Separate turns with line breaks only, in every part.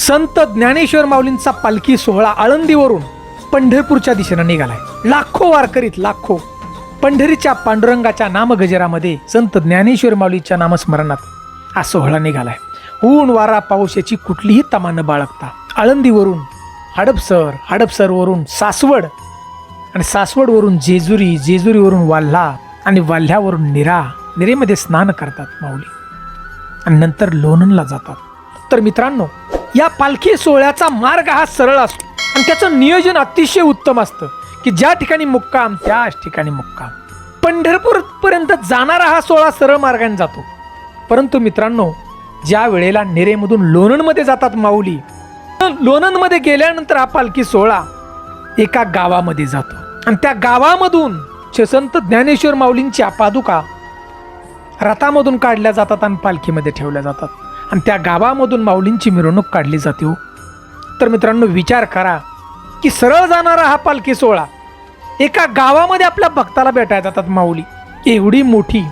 संत ज्ञानेश्वर माऊलींचा पालखी सोहळा आळंदीवरून पंढरपूरच्या दिशेनं निघालाय. लाखो वारकरीत लाखो. पंढरीच्या पांडुरंगाच्या नामगजरामध्ये संत ज्ञानेश्वर माऊलीच्या नामस्मरणात हा सोहळा निघालाय. ऊन वारा पाऊस याची कुठलीही तमा न बाळगता आळंदीवरून हडपसर हडपसरवरून सासवड आणि सासवडवरून जेजुरी जेजुरीवरून वाल्हा आणि वाल्ह्यावरून निरा निरेमध्ये स्नान करतात माऊली. आणि नंतर लोणनला जातात. तर मित्रांनो या पालखी सोहळ्याचा मार्ग हा सरळ असतो. आणि त्याचं नियोजन अतिशय उत्तम असतं की ज्या ठिकाणी मुक्काम त्याच ठिकाणी मुक्काम. पंढरपूरपर्यंत जाणारा हा सोहळा सरळ मार्गाने जातो. परंतु मित्रांनो ज्या वेळेला नेरेमधून लोणंदमध्ये जातात माऊली लोणंदमध्ये गेल्यानंतर हा पालखी सोहळा एका गावामध्ये जातो. आणि त्या गावामधून श- संत ज्ञानेश्वर माऊलींच्या पादुका रथामधून काढल्या जातात आणि पालखीमध्ये ठेवल्या जातात. आणि त्या गावामधून माऊलींची मिरवणूक काढली जाते हो. तर मित्रांनो विचार करा की सरळ जाणारा हा पालखी सोहळा एका गावामध्ये आपल्या भक्ताला भेटायला जातात माऊली. एवढी मोठी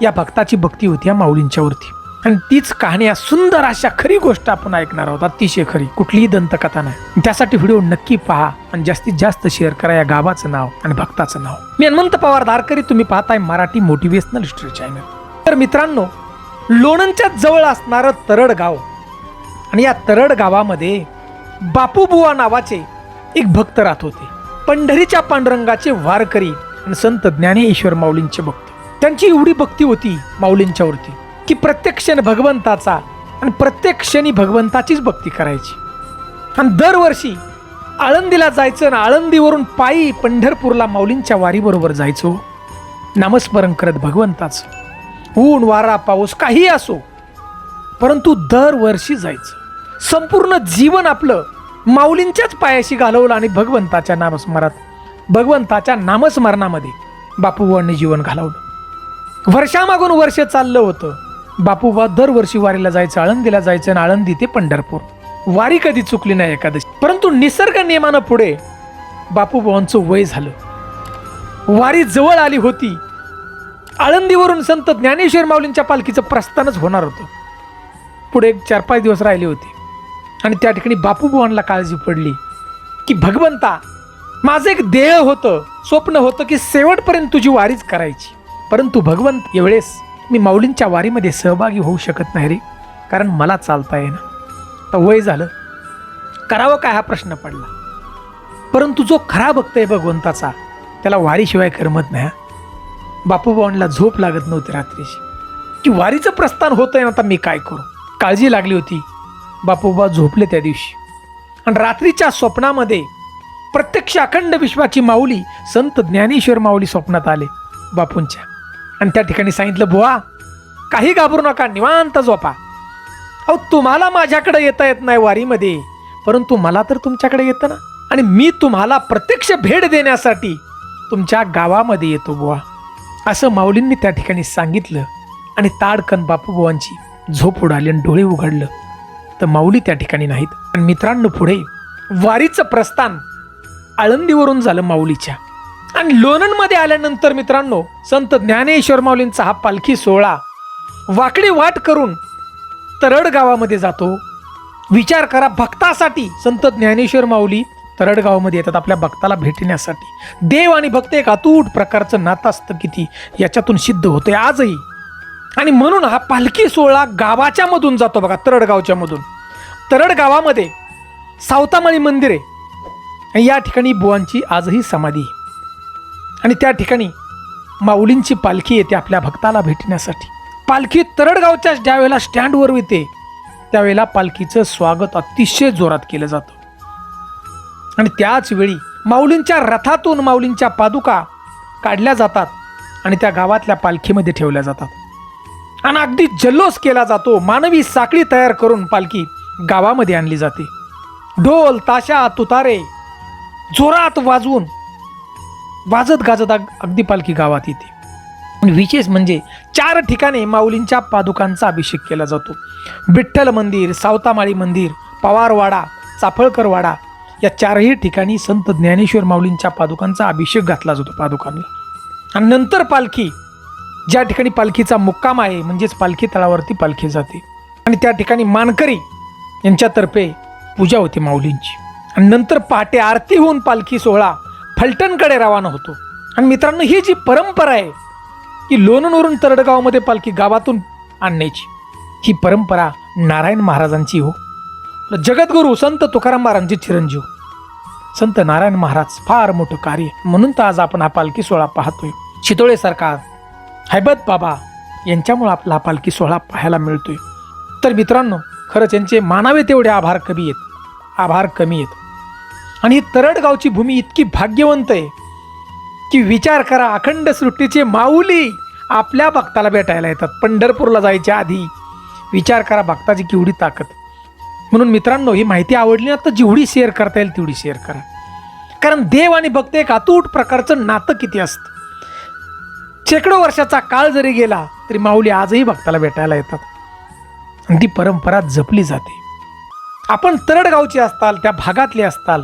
या भक्ताची भक्ती होती या माऊलींच्यावरती आणि तीच कहाणी या सुंदर अशा खरी गोष्ट आपण ऐकणार आहोत. अतिशय खरी. कुठलीही दंतकथा नाही. त्यासाठी व्हिडिओ नक्की पहा आणि जास्तीत जास्त शेअर करा या गावाचं नाव आणि भक्ताचं नाव. मी हनुमंत पवार दारकरी तुम्ही पाहताय मराठी मोटिवेशनल हिस्ट्री चॅनल. तर मित्रांनो लोणंदच्या जवळ असणारं तरड गाव. आणि या तरड गावामध्ये बापूबुवा नावाचे एक भक्त राहत होते. पंढरीच्या पांडुरंगाचे वारकरी आणि संत ज्ञानेश्वर माऊलींचे भक्त. त्यांची एवढी भक्ती होती माऊलींच्यावरती की प्रत्येक क्षण भगवंताचा आणि प्रत्येक क्षणी भगवंताचीच भक्ती करायची. आणि दरवर्षी आळंदीला जायचं आणि आळंदीवरून पायी पंढरपूरला माऊलींच्या वारीबरोबर जायचो. नामस्मरण करत भगवंताचं. ऊन वारा पाऊस काही असो परंतु दरवर्षी जायचं. संपूर्ण जीवन आपलं माऊलींच्याच पायाशी घालवलं आणि भगवंताच्या नामस्मरात भगवंताच्या नामस्मरणामध्ये बापूबांनी जीवन घालवलं. वर्षामागून वर्ष चाललं होतं. बापूबा दरवर्षी वारीला जायचं आळंदीला जायचं आणि आळंदी ते पंढरपूर. वारी कधी चुकली नाही एकादशी. परंतु निसर्ग नियमानं पुढे बापूबावांचं वय झालं. वारी जवळ आली होती. आळंदीवरून संत ज्ञानेश्वर माऊलींच्या पालखीचं प्रस्थानच होणार होतं. पुढे एक चार पाच दिवस राहिले होते. आणि त्या ठिकाणी बापूबुवांना काळजी पडली. की भगवंता माझं एक ध्येय होतं स्वप्न होतं की शेवटपर्यंत तुझी वारीच करायची. परंतु भगवंत एवढेच मी माऊलींच्या वारीमध्ये सहभागी होऊ शकत नाही रे. कारण मला चालता येईना. तर वय झालं. करावं काय हा प्रश्न पडला. परंतु जो खरा भक्त आहे भगवंताचा त्याला वारीशिवाय करमत नाही हा. बापूबावांना झोप लागत नव्हती रात्रीची. की वारीचं प्रस्थान होतंय ना आता मी काय करू? काळजी लागली होती. बापूबा झोपले त्या दिवशी. आणि रात्रीच्या स्वप्नामध्ये प्रत्यक्ष अखंड विश्वाची माऊली संत ज्ञानेश्वर माऊली स्वप्नात आले बापूंच्या. आणि त्या ठिकाणी सांगितलं बुवा काही घाबरू नका निवांत झोपा. अहो तुम्हाला माझ्याकडे येता येत नाही वारीमध्ये परंतु मला तर तुमच्याकडे येतं ना. आणि मी तुम्हाला प्रत्यक्ष भेट देण्यासाठी तुमच्या गावामध्ये येतो बुवा. असं माऊलींनी त्या ठिकाणी सांगितलं आणि ताडकन बापूबुवांची झोप उडाली आणि डोळे उघडलं. तर माऊली त्या ठिकाणी नाहीत. आणि मित्रांनो पुढे वारीचं प्रस्थान आळंदीवरून झालं माऊलीच्या. आणि लोणंदमध्ये आल्यानंतर मित्रांनो संत ज्ञानेश्वर माऊलींचा हा पालखी सोहळा वाकडी वाट करून तरड गावामध्ये जातो. विचार करा भक्तासाठी संत ज्ञानेश्वर माऊली तरडगावमध्ये येतात आपल्या भक्ताला भेटण्यासाठी. देव आणि भक्त एक अतूट प्रकारचं नातं असतं किती याच्यातून सिद्ध होतंय आजही. आणि म्हणून हा पालखी सोहळा गावाच्या मधून जातो बघा तरडगावच्या मधून. तरड गावामध्ये सावतामाळी मंदिर आहे. या ठिकाणी बुवांची आजही समाधी. आहे आणि त्या ठिकाणी माऊलींची पालखी येते आपल्या भक्ताला भेटण्यासाठी. पालखी तरडगावच्या ज्यावेळेला स्टँडवर येते त्यावेळेला पालखीचं स्वागत अतिशय जोरात केलं जातं. आणि त्याच वेळी माऊलींच्या रथातून माऊलींच्या पादुका काढल्या जातात आणि त्या गावातल्या पालखीमध्ये ठेवल्या जातात. आणि अगदी जल्लोष केला जातो. मानवी साखळी तयार करून पालखी गावामध्ये आणली जाते. ढोल ताशा तुतारे जोरात वाजवून वाजत गाजत अग अगदी पालखी गावात येते. विशेष म्हणजे चार ठिकाणी माऊलींच्या पादुकांचा अभिषेक केला जातो. विठ्ठल मंदिर सावतामाळी मंदिर पवारवाडा चाफळकरवाडा या चारही ठिकाणी संत ज्ञानेश्वर माऊलींच्या पादुकांचा अभिषेक घातला जातो पादुकांना. आणि नंतर पालखी ज्या ठिकाणी पालखीचा मुक्काम आहे म्हणजेच पालखी तळावरती पालखी जाते. आणि त्या ठिकाणी मानकरी यांच्यातर्फे पूजा होती माऊलींची. आणि नंतर पहाटे आरती होऊन पालखी सोहळा फलटणकडे रवाना होतो. आणि मित्रांनो ही जी परंपरा आहे की लोणंदवरून तरडगावमध्ये पालखी गावातून आणण्याची ही परंपरा नारायण महाराजांची हो. जगद्गुरू संत तुकाराम महाराजांचे चिरंजीव. संत नारायण महाराज फार मोठं कार्य म्हणून तर आज आपण हा पालखी सोहळा पाहतोय. चितोळे सरकार हैबत बाबा यांच्यामुळे आपला हा पालखी सोहळा पाहायला मिळतोय. तर मित्रांनो खरंच यांचे मानावे तेवढे आभार कमी आहेत. आभार कमी आहेत. आणि ही तरडगावची भूमी इतकी भाग्यवंत आहे की विचार करा अखंड सृष्टीचे माऊली आपल्या भक्ताला भेटायला येतात. पंढरपूरला जायच्या आधी विचार करा भक्ताची केवढी ताकद. म्हणून मित्रांनो ही माहिती आवडली ना तर जेवढी शेअर करता येईल तेवढी शेअर करा. कारण देव आणि भक्त एक अतूट प्रकारचं नातं किती असतं. शेकडो वर्षाचा काळ जरी गेला तरी माऊली आजही भक्ताला भेटायला येतात. आणि ती परंपरा जपली जाते. आपण तरडगावचे असताल त्या भागातले असताल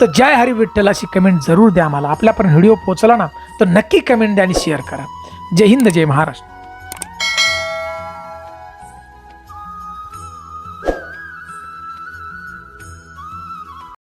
तर जय हरी विठ्ठल अशी कमेंट जरूर द्या आम्हाला. आपल्यापर्यंत व्हिडिओ पोचला ना तर नक्की कमेंट द्या आणि शेअर करा. जय हिंद जय महाराष्ट्र.